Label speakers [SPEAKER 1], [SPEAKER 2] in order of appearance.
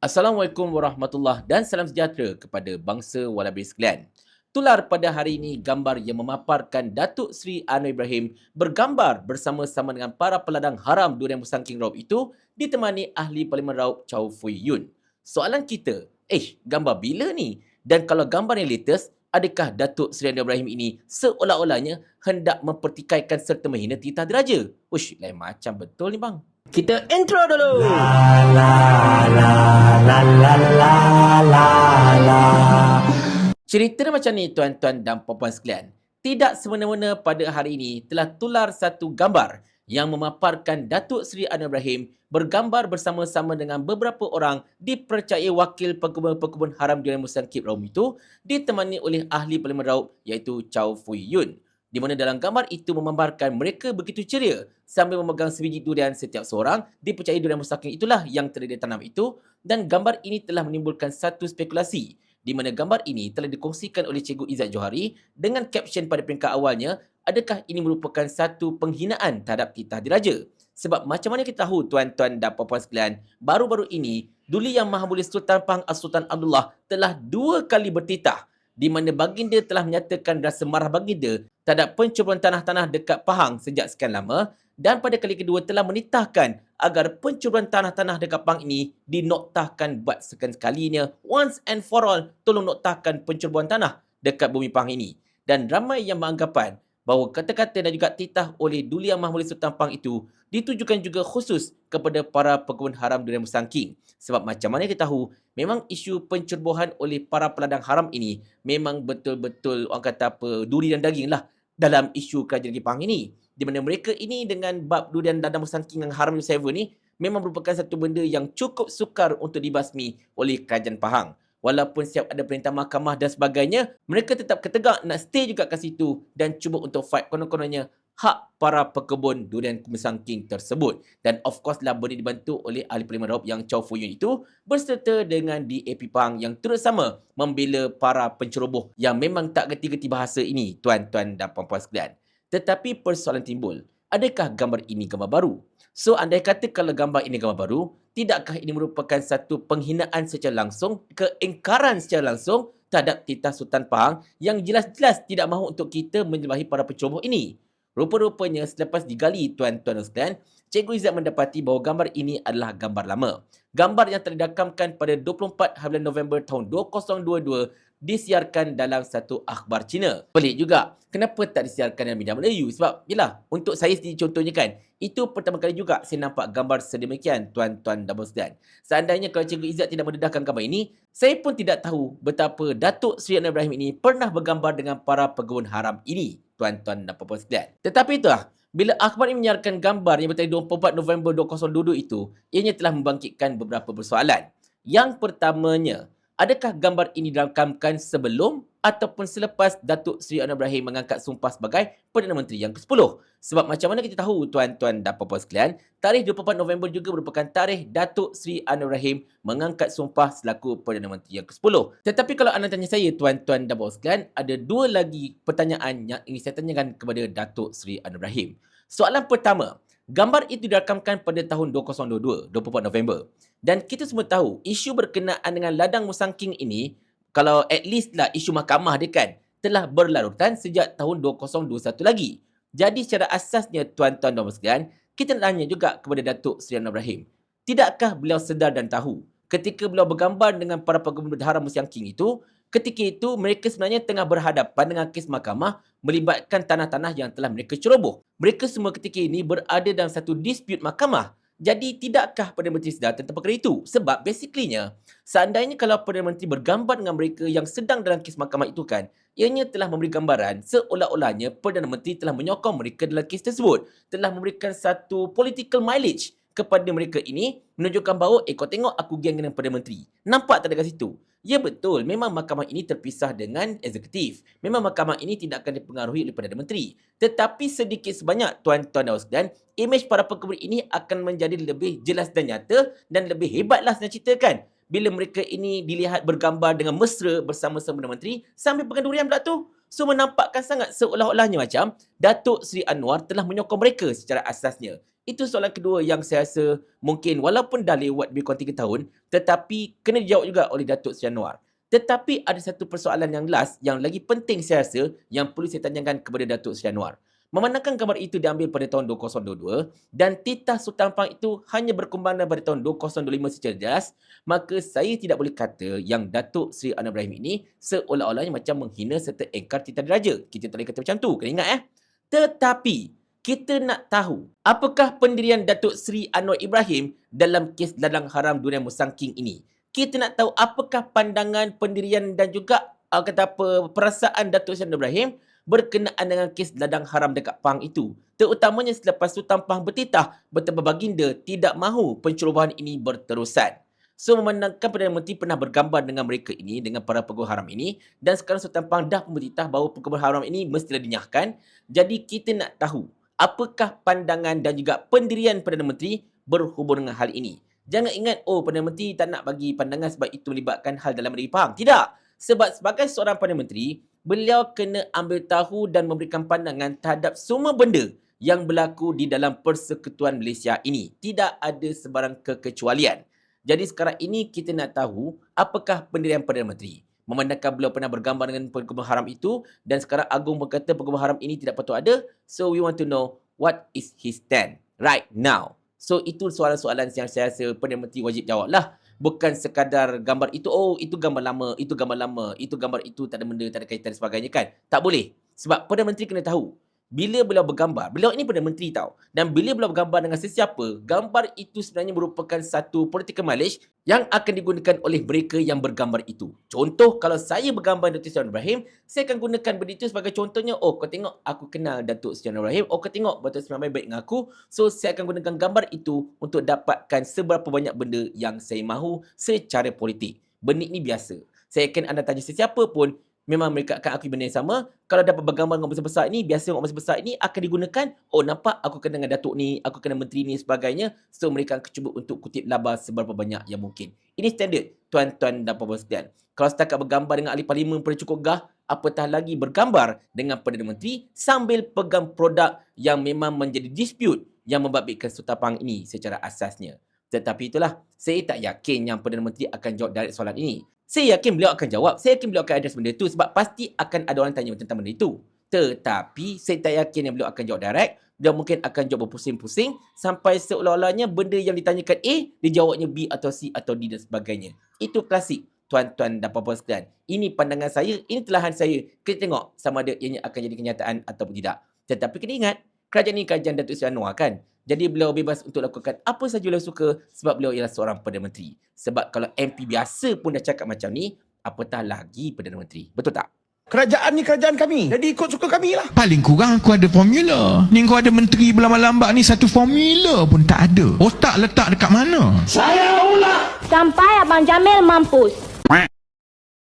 [SPEAKER 1] Assalamualaikum warahmatullahi dan salam sejahtera kepada bangsa walabi sekalian. Tular pada hari ini gambar yang memaparkan Datuk Seri Anwar Ibrahim bergambar bersama-sama dengan para peladang haram durian musangking raup itu ditemani ahli Parlimen Raup Chow Fui Yun. Soalan kita, eh gambar bila ni? Dan kalau gambar yang latest, adakah Datuk Seri Anwar Ibrahim ini seolah-olahnya hendak mempertikaikan serta menghina titah diraja? Ush, lain macam betul ni bang. Kita intro dulu. Cerita dia macam ni tuan-tuan dan puan-puan sekalian. Tidak semena-mena pada hari ini telah tular satu gambar yang memaparkan Datuk Seri Anwar Ibrahim bergambar bersama-sama dengan beberapa orang dipercayai wakil pekebun-pekebun haram Durian Musangkib Raum itu ditemani oleh ahli Parlimen Raup iaitu Chow Fui Yun. Di mana dalam gambar itu memamparkan mereka begitu ceria sambil memegang sebiji durian setiap seorang dipercayai durian musangking itulah yang telah ditanam itu dan gambar ini telah menimbulkan satu spekulasi di mana gambar ini telah dikongsikan oleh Cikgu Izzat Johari dengan caption pada peringkat awalnya, adakah ini merupakan satu penghinaan terhadap titah diraja? Sebab macam mana kita tahu tuan-tuan dan puan-puan sekalian, baru-baru ini Duli Yang Maha Mulia Sultan Pahang As-Sultan Abdullah telah dua kali bertitah di mana baginda telah menyatakan rasa marah baginda terhadap pencubuan tanah-tanah dekat Pahang sejak sekian lama dan pada kali kedua telah menitahkan agar pencubuan tanah-tanah dekat Pahang ini dinoktahkan buat sekian sekalinya once and for all tolong noktahkan pencubuan tanah dekat bumi Pahang ini. Dan ramai yang beranggapan bahawa kata-kata dan juga titah oleh Duli Yang Maha Mulia Sultan Pahang itu ditujukan juga khusus kepada para pekebun haram durian musangking. Sebab macam mana kita tahu, memang isu pencerobohan oleh para peladang haram ini memang betul-betul orang kata apa, duri dan daging lah dalam isu kerajaan Pahang ini. Di mana mereka ini dengan bab durian dadam musangking yang haram seven ni memang merupakan satu benda yang cukup sukar untuk dibasmi oleh kerajaan Pahang. Walaupun siap ada perintah mahkamah dan sebagainya, mereka tetap ketegak nak stay juga kat situ dan cuba untuk fight konon-kononnya hak para pekebun durian kemisangking tersebut. Dan of course lah boleh dibantu oleh ahli Parlimen Raup yang Chow Fu Yun itu berserta dengan DAP Pang yang terus sama membela para penceroboh yang memang tak geti-geti bahasa ini, tuan-tuan dan puan-puan sekalian. Tetapi persoalan timbul, adakah gambar ini gambar baru? So andai kata kalau gambar ini gambar baru, tidakkah ini merupakan satu penghinaan secara langsung, keingkaran secara langsung terhadap titah Sultan Pahang yang jelas-jelas tidak mahu untuk kita menyembahi para penceroboh ini? Rupa-rupanya selepas digali tuan-tuan dan sekalian, Cikgu Izzat mendapati bahawa gambar ini adalah gambar lama. Gambar yang terdakamkan pada 24 hari November tahun 2022 disiarkan dalam satu akhbar Cina. Pelik juga, kenapa tak disiarkan dalam media Melayu? Sebab, yelah, untuk saya sendiri contohnya kan, itu pertama kali juga saya nampak gambar sedemikian, tuan-tuan dan sekalian. Seandainya kalau Cikgu Izzat tidak mendedahkan gambar ini, saya pun tidak tahu betapa Datuk Seri Anwar Ibrahim ini pernah bergambar dengan para pegawai haram ini, tuan-tuan dan sekalian. Tetapi itulah, bila akhbar ini menyiarkan gambar yang bertayang 24 November 2022 itu, ianya telah membangkitkan beberapa persoalan. Yang pertamanya, adakah gambar ini dirakamkan sebelum ataupun selepas Datuk Seri Anwar Ibrahim mengangkat sumpah sebagai Perdana Menteri yang ke-10? Sebab macam mana kita tahu tuan-tuan dan puan-puan sekalian, tarikh 24 November juga merupakan tarikh Datuk Seri Anwar Ibrahim mengangkat sumpah selaku Perdana Menteri yang ke-10. Tetapi kalau anda tanya saya tuan-tuan dan puan sekalian, ada dua lagi pertanyaan yang ingin saya tanyakan kepada Datuk Seri Anwar Ibrahim. Soalan pertama, Gambar itu dirakamkan pada tahun 2022, 24 November. Dan kita semua tahu, isu berkenaan dengan ladang musangking ini, kalau at least lah isu mahkamah dia kan, telah berlarutan sejak tahun 2021 lagi. Jadi secara asasnya tuan-tuan dan sekalian, kita nak tanya juga kepada Datuk Seri Anwar Ibrahim. Tidakkah beliau sedar dan tahu ketika beliau bergambar dengan para pegawai haram musangking itu, ketika itu mereka sebenarnya tengah berhadapan dengan kes mahkamah melibatkan tanah-tanah yang telah mereka ceroboh. Mereka semua ketika ini berada dalam satu dispute mahkamah. Jadi tidakkah Perdana Menteri sedar tentang perkara itu? Sebab basically-nya, seandainya kalau Perdana Menteri bergambar dengan mereka yang sedang dalam kes mahkamah itu kan, ianya telah memberi gambaran seolah-olahnya Perdana Menteri telah menyokong mereka dalam kes tersebut. Telah memberikan satu political mileage kepada mereka ini menunjukkan bahawa eh kau tengok aku geng dengan Perdana Menteri. Nampak tak dekat situ? Ya betul, memang mahkamah ini terpisah dengan eksekutif. Memang mahkamah ini tidak akan dipengaruhi oleh Perdana Menteri. Tetapi sedikit sebanyak tuan-tuan dan sekalian, imej para pekebun ini akan menjadi lebih jelas dan nyata dan lebih hebatlah saya ceritakan. Bila mereka ini dilihat bergambar dengan mesra bersama-sama Perdana Menteri sambil pegang durian pula tu. So menampakkan sangat seolah-olahnya macam Datuk Seri Anwar telah menyokong mereka secara asasnya. Itu soalan kedua yang saya rasa mungkin walaupun dah lewat lebih kurang 3 tahun tetapi kena dijawab juga oleh Datuk Seri Anwar. Tetapi ada satu persoalan yang last yang lagi penting saya rasa yang perlu saya tanyakan kepada Datuk Seri Anwar. Memandangkan gambar itu diambil pada tahun 2022 dan titah Sultan Pang itu hanya berkembang pada tahun 2025 secara jelas, maka saya tidak boleh kata yang Datuk Seri Anwar Ibrahim ini seolah-olahnya macam menghina serta engkar titah diraja. Kita tak boleh kata macam tu, kena ingat eh. Tetapi, kita nak tahu apakah pendirian Datuk Seri Anwar Ibrahim dalam kes ladang haram durian musangking ini. Kita nak tahu apakah pandangan pendirian dan juga uh, kata apa perasaan Datuk Seri Anwar Ibrahim berkenaan dengan kes ladang haram dekat Pang itu. Terutamanya selepas Sultan Pang bertitah betapa baginda tidak mahu pencerobohan ini berterusan. So memandangkan Perdana Menteri pernah bergambar dengan mereka ini, dengan para pegawai haram ini dan sekarang Sultan Pang dah pun bertitah bahawa pegawai haram ini mestilah dinyahkan. Jadi kita nak tahu apakah pandangan dan juga pendirian Perdana Menteri berhubung dengan hal ini. Jangan ingat, oh Perdana Menteri tak nak bagi pandangan sebab itu melibatkan hal dalam negeri Pahang. Tidak. Sebab sebagai seorang Perdana Menteri, beliau kena ambil tahu dan memberikan pandangan terhadap semua benda yang berlaku di dalam persekutuan Malaysia ini. Tidak ada sebarang kekecualian. Jadi sekarang ini kita nak tahu apakah pendirian Perdana Menteri. Memandangkan beliau pernah bergambar dengan pegawai haram itu dan sekarang Agung berkata pegawai haram ini tidak patut ada. So we want to know what is his stand right now. So itu soalan-soalan yang saya rasa Perdana Menteri wajib jawab lah. Bukan sekadar gambar itu, oh itu gambar lama, itu gambar lama, itu gambar itu tak ada benda, tak ada kaitan sebagainya kan. Tak boleh. Sebab Perdana Menteri kena tahu bila beliau bergambar, beliau ini Perdana Menteri tau. Dan bila beliau bergambar dengan sesiapa, gambar itu sebenarnya merupakan satu political mileage yang akan digunakan oleh mereka yang bergambar itu. Contoh, kalau saya bergambar Datuk Seri Ibrahim, saya akan gunakan benda itu sebagai contohnya, oh kau tengok aku kenal Datuk Seri Ibrahim, oh kau tengok Datuk Seri Ibrahim baik dengan aku, so saya akan gunakan gambar itu untuk dapatkan seberapa banyak benda yang saya mahu secara politik. Benda ini biasa. Saya akan anda tanya sesiapa pun, memang mereka akan akui benda yang sama. Kalau dapat bergambar dengan besar-besar ini, biasa orang besar-besar ini akan digunakan, oh nampak aku kena dengan Datuk ni, aku kena menteri ni sebagainya. So mereka akan cuba untuk kutip laba seberapa banyak yang mungkin. Ini standard, tuan-tuan dan puan-puan sekalian. Kalau setakat bergambar dengan ahli parlimen pada cukup gah, apatah lagi bergambar dengan Perdana Menteri sambil pegang produk yang memang menjadi dispute yang membabitkan Sultan ini secara asasnya. Tetapi itulah, saya tak yakin yang Perdana Menteri akan jawab dari soalan ini. Saya yakin beliau akan jawab. Saya yakin beliau akan address benda itu sebab pasti akan ada orang tanya tentang benda itu. Tetapi saya tak yakin yang beliau akan jawab direct. Beliau mungkin akan jawab berpusing-pusing sampai seolah-olahnya benda yang ditanyakan A, dijawabnya B atau C atau D dan sebagainya. Itu klasik tuan-tuan dan puan-puan sekalian. Ini pandangan saya, ini telahan saya. Kita tengok sama ada ianya akan jadi kenyataan ataupun tidak. Tetapi kena ingat, kerajaan ini kerajaan Datuk Seri Anwar kan. Jadi beliau bebas untuk lakukan apa saja beliau suka sebab beliau ialah seorang Perdana Menteri. Sebab kalau MP biasa pun dah cakap macam ni, apatah lagi Perdana Menteri. Betul tak?
[SPEAKER 2] Kerajaan ni kerajaan kami. Jadi ikut suka kami lah.
[SPEAKER 3] Paling kurang aku ada formula. Ni kau ada menteri berlambak-lambak ni satu formula pun tak ada. Otak letak dekat mana?
[SPEAKER 4] Sampai Abang Jamil mampus.